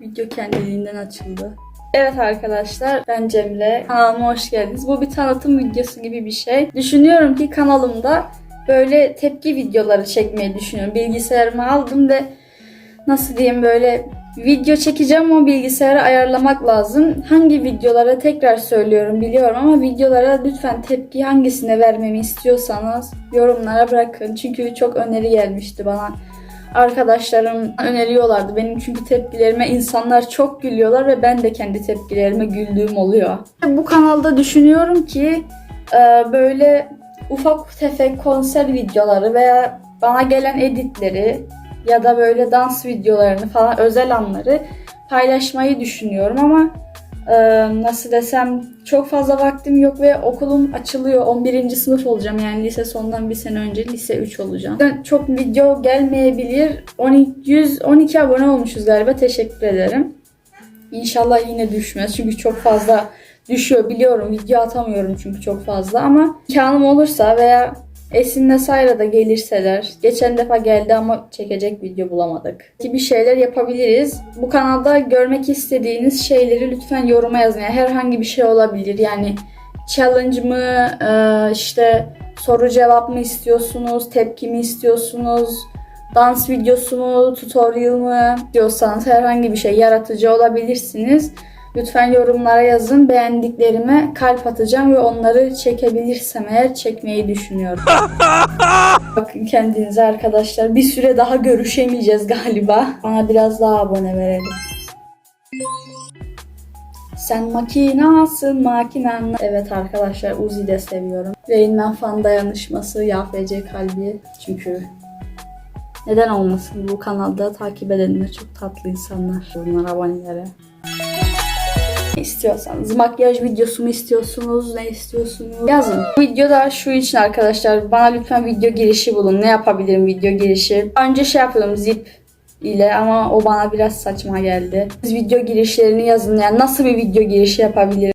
Video kendiliğinden açıldı. Evet arkadaşlar ben Cemile. Kanalıma hoş geldiniz. Bu bir tanıtım videosu gibi bir şey. Düşünüyorum ki kanalımda böyle tepki videoları çekmeyi düşünüyorum. Bilgisayarımı aldım ve nasıl diyeyim böyle video çekeceğim ama bilgisayarı ayarlamak lazım. Hangi videolara tekrar söylüyorum biliyorum ama videolara lütfen tepki hangisine vermemi istiyorsanız yorumlara bırakın. Çünkü çok öneri gelmişti bana. Arkadaşlarım öneriyorlardı benim çünkü tepkilerime insanlar çok gülüyorlar ve ben de kendi tepkilerime güldüğüm oluyor. Bu kanalda düşünüyorum ki e, böyle ufak tefek konser videoları veya bana gelen editleri ya da böyle dans videolarını falan özel anları paylaşmayı düşünüyorum ama nasıl desem çok fazla vaktim yok ve okulum açılıyor. 11. sınıf olacağım yani lise sondan bir sene önce lise 3 olacağım. Çok video gelmeyebilir. 12, 112 abone olmuşuz galiba. Teşekkür ederim. İnşallah yine düşmez çünkü çok fazla düşüyor biliyorum. Video atamıyorum çünkü çok fazla ama imkanım olursa veya Esin'le Sayra da gelirseler. Geçen defa geldi ama çekecek video bulamadık. Gibi şeyler yapabiliriz. Bu kanalda görmek istediğiniz şeyleri lütfen yoruma yazın. Yani herhangi bir şey olabilir. Yani challenge mı, e, işte soru cevap mı istiyorsunuz, tepki mi istiyorsunuz, dans videosu mu, tutorial mı diyorsanız herhangi bir şey yaratıcı olabilirsiniz. Lütfen yorumlara yazın. Beğendiklerime kalp atacağım ve onları çekebilirsem eğer çekmeyi düşünüyorum. Bakın kendinize arkadaşlar. Bir süre daha görüşemeyeceğiz galiba. Bana biraz daha abone verelim. Sen makinasın makinen. Evet arkadaşlar Uzi de seviyorum. Rain Man fan dayanışması, YFC kalbi. Çünkü neden olmasın bu kanalda takip edenler çok tatlı insanlar. Bunlar abonelere. İstiyorsanız makyaj videosu mu istiyorsunuz ne istiyorsunuz yazın. Bu videoda şu için arkadaşlar bana lütfen video girişi bulun. Ne yapabilirim video girişi? Önce şey yapıyordum zip ile ama o bana biraz saçma geldi. Siz video girişlerini yazın yani nasıl bir video girişi yapabilirim?